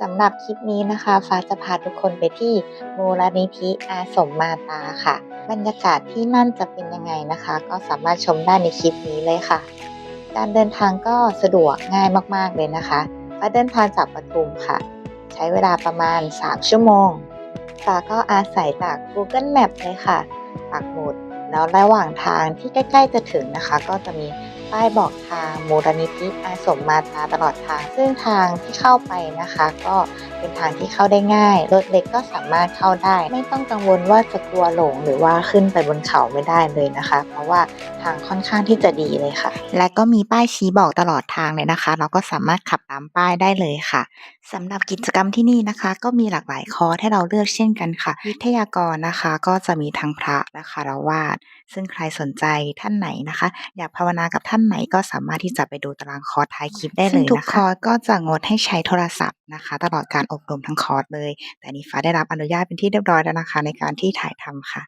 สำหรับคลิปนี้นะคะ ฟ้าจะพาทุกคนไปที่มูลนิธิอาสมมาตาค่ะ บรรยากาศที่นั่นจะเป็นยังไงนะคะ ก็สามารถชมได้ในคลิปนี้เลยค่ะ การเดินทางก็สะดวกง่ายมากๆเลยนะคะฟ้าเดินทางจากปทุมค่ะ ใช้เวลาประมาณ 3 ชั่วโมงฟ้าก็อาศัยจาก Google Map เลยค่ะปักหมุดแล้วระหว่างทางที่ใกล้ ๆ จะถึงนะคะ ก็จะมี ป้ายบอกทางมูลนิธิอาสมมาตาตลอดทาง ซึ่งทางที่เข้าไปนะคะ ก็เป็นทางที่เข้าได้ง่ายรถเล็กก็สามารถเข้าได้ ไม่ต้องกังวลว่าจะกลัวหลงหรือว่าขึ้นไปบนเขาไม่ได้เลยนะคะ เพราะว่าทางค่อนข้างที่จะดีเลยค่ะ และก็มีป้ายชี้บอกตลอดทางเลยนะคะ เราก็สามารถขับตามป้ายได้เลยค่ะ สำหรับกิจกรรมที่นี่นะคะ ก็มีหลากหลายคอร์สให้เราเลือกเช่นกันค่ะ วิทยากรนะคะ ก็จะมีทั้งพระและคารวาสซึ่งใครสนใจท่านไหนนะคะ อยากภาวนากับท่านไหนก็สามารถที่จะไปดูตารางคอร์สท้ายคลิปได้เลยนะคะทุกคอร์สก็จะงดให้ใช้โทรศัพท์นะคะ ตลอดการอบรมทั้งคอร์สเลย แต่นี้ฟ้าได้รับอนุญาตเป็นที่เรียบร้อยแล้วนะคะ ในการที่ถ่ายทำค่ะ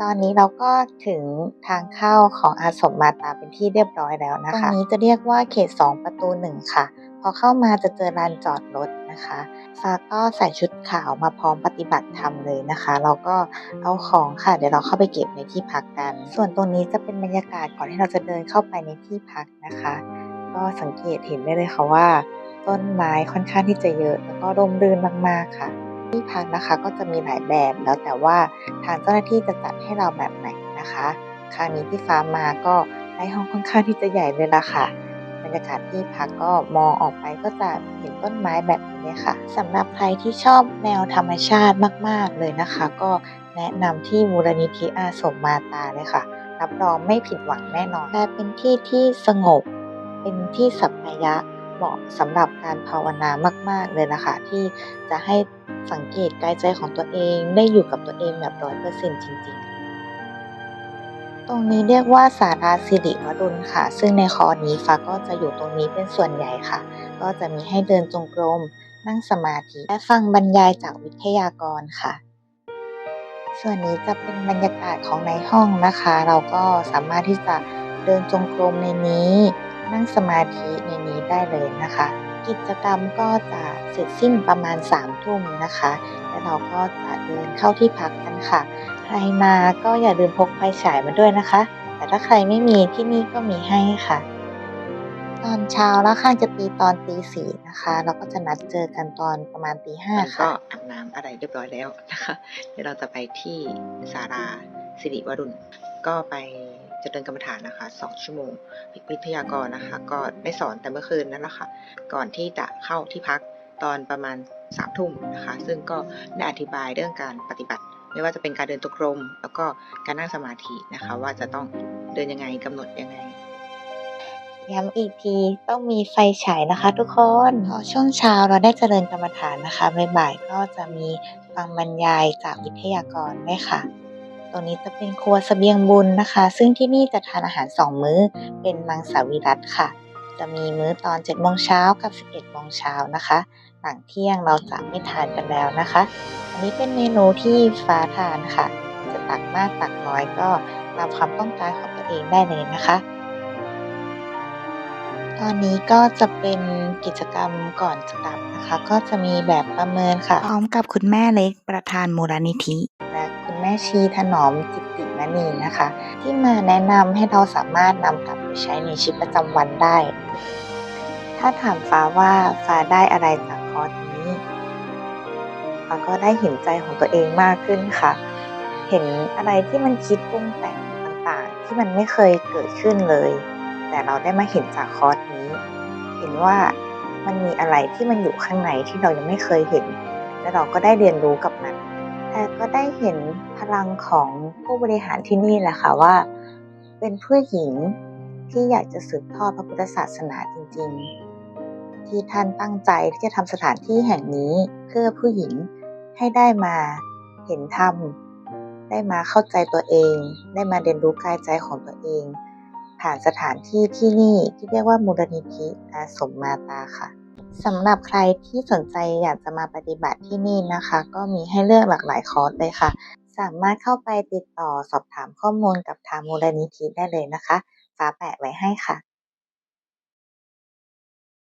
ตอนนี้เราก็ถึงทางเข้าของอาสมมาตาเป็นที่เรียบร้อยแล้วนะคะ ตรงนี้จะเรียกว่าเขต 2 ประตู 1 ค่ะ พอเข้ามาจะเจอลานจอดรถนะคะฟ้าก็ใส่ชุดขาวมาพร้อมปฏิบัติธรรมเลยนะคะ เราก็เอาของค่ะ เดี๋ยวเราเข้าไปเก็บในที่พักกัน ส่วนตรงนี้จะเป็นบรรยากาศก่อนที่เราจะเดินเข้าไปในที่พักนะคะ ก็สังเกตเห็นได้เลยค่ะว่า ต้นไม้ค่อนข้างที่จะเยอะแล้วก็ร่มรื่นมากๆค่ะ ที่พักนะคะก็จะมีหลายแบบแล้วแต่ว่าทางเจ้าหน้าที่จะจัดให้เราแบบไหนนะคะครั้งนี้ที่ฟ้ามาก็ได้ห้องค่อนข้างที่จะใหญ่เลยล่ะค่ะบรรยากาศที่พักก็มองออกไปก็จะเห็นต้นไม้แบบนี้ค่ะสำหรับใครที่ชอบแนวธรรมชาติมาก ๆ เลยนะคะ ก็แนะนำที่มูลนิธิอาสมมาตาเลยค่ะ รับรองไม่ผิดหวังแน่นอนและเป็นที่ที่สงบ เป็นที่สัปปายะเหมาะสำหรับการภาวนามาก ๆ เลยล่ะคะที่จะให้ สังเกตกายใจของตัวเองได้อยู่กับตัวเองแบบร้อยเปอร์เซ็นต์จริงๆ ตรงนี้เรียกว่าสาราสิริวรุณค่ะ ซึ่งในคอร์สนี้ฟ้าก็จะอยู่ตรงนี้เป็นส่วนใหญ่ค่ะ ก็จะมีให้เดินจงกรม นั่งสมาธิ และฟังบรรยายจากวิทยากรค่ะส่วนนี้จะเป็นบรรยากาศของในห้องนะคะ เราก็สามารถที่จะเดินจงกรมในนี้ นั่งสมาธิในนี้ได้เลยนะคะ กิจกรรมก็จะ เสร็จสิ้นประมาณ3ามทุ่มนะคะ และเราก็จะเดินเข้าที่พักกันค่ะ ใครมาก็อย่าลืมพกไฟฉายมาด้วยนะคะ แต่ถ้าใครไม่มีที่นี่ก็มีให้ค่ะ ตอนเช้าแล้วข้างจะตีตอนตีสี่นะคะ เราก็จะนัดเจอกันตอนประมาณตีห้าก็ค่ะอาบน้ำอะไรเรียบร้อยแล้วนะคะ เดี๋ยวเราจะไปที่ศาลาสิริวรุณ ก็ไปเจริญกรรมฐานนะคะสองชั่วโมงวิทยากรนะคะ ก็ได้สอนแต่เมื่อคืนนั่นแหละค่ะ ก่อนที่จะเข้าที่พัก ตอนประมาณสามทุ่มนะคะ ซึ่งก็ได้อธิบายเรื่องการปฏิบัติ ไม่ว่าจะเป็นการเดินตกลมแล้วก็การนั่งสมาธินะคะ ว่าจะต้องเดินยังไงกำหนดยังไงย้ำอีกทีต้องมีไฟฉายนะคะ ทุกคนพอช่วงเช้าเราได้เจริญกรรมฐานนะคะบ่ายๆก็จะมีฟังบรรยายจากวิทยากรด้วยค่ะตรงนี้จะเป็นครัวเสบียงบุญนะคะ ซึ่งที่นี่จะทานอาหาร2มื้อเป็นมังสวิรัตค่ะ จะมีมื้อตอน7โมงเช้ากับ 11โมงเช้านะคะ หลังเที่ยงเราจะไม่ทานกันแล้วนะคะ อันนี้เป็นเมนูที่ฟ้าทานค่ะ จะตักมากตักน้อยก็ตามความต้องการของตัวเองได้เลยนะคะ ตอนนี้ก็จะเป็นกิจกรรมก่อนจะกลับนะคะ ก็จะมีแบบประเมินค่ะ พร้อมกับคุณแม่เล็กประธานมูลนิธิและคุณแม่ชีถนอมจิตติมณีนะคะ ที่มาแนะนำให้เราสามารถนำกลับไป ใช้ในชีวิตประจำวันได้ ถ้าถามฟ้าว่าฟ้าได้อะไรจากคอร์สนี้ฟ้าก็ได้เห็นใจของตัวเองมากขึ้นค่ะ เห็นอะไรที่มันคิดปรุงแต่งต่างๆ ที่มันไม่เคยเกิดขึ้นเลย แต่เราได้มาเห็นจากคอร์สนี้ เห็นว่ามันมีอะไรที่มันอยู่ข้างในที่เรายังไม่เคยเห็น และเราก็ได้เรียนรู้กับมันแต่ก็ได้เห็นพลังของผู้บริหารที่นี่แหละค่ะว่า เป็นผู้หญิง ที่อยากจะสืบทอดพระพุทธศาสนาจริง ๆ ที่ท่านตั้งใจที่จะทำสถานที่แห่งนี้เพื่อผู้หญิงให้ได้มาเห็นธรรมได้มาเข้าใจตัวเอง ได้มาเรียนรู้กายใจของตัวเอง ผ่านสถานที่ที่นี่ที่เรียกว่ามูลนิธิอาสมมาตาค่ะสำหรับใครที่สนใจอยากจะมาปฏิบัติที่นี่นะคะ ก็มีให้เลือกหลากหลายคอร์สเลยค่ะ สามารถเข้าไปติดต่อสอบถามข้อมูลกับทางมูลนิธิได้เลยนะคะาแปะไว้ให้ค่ะ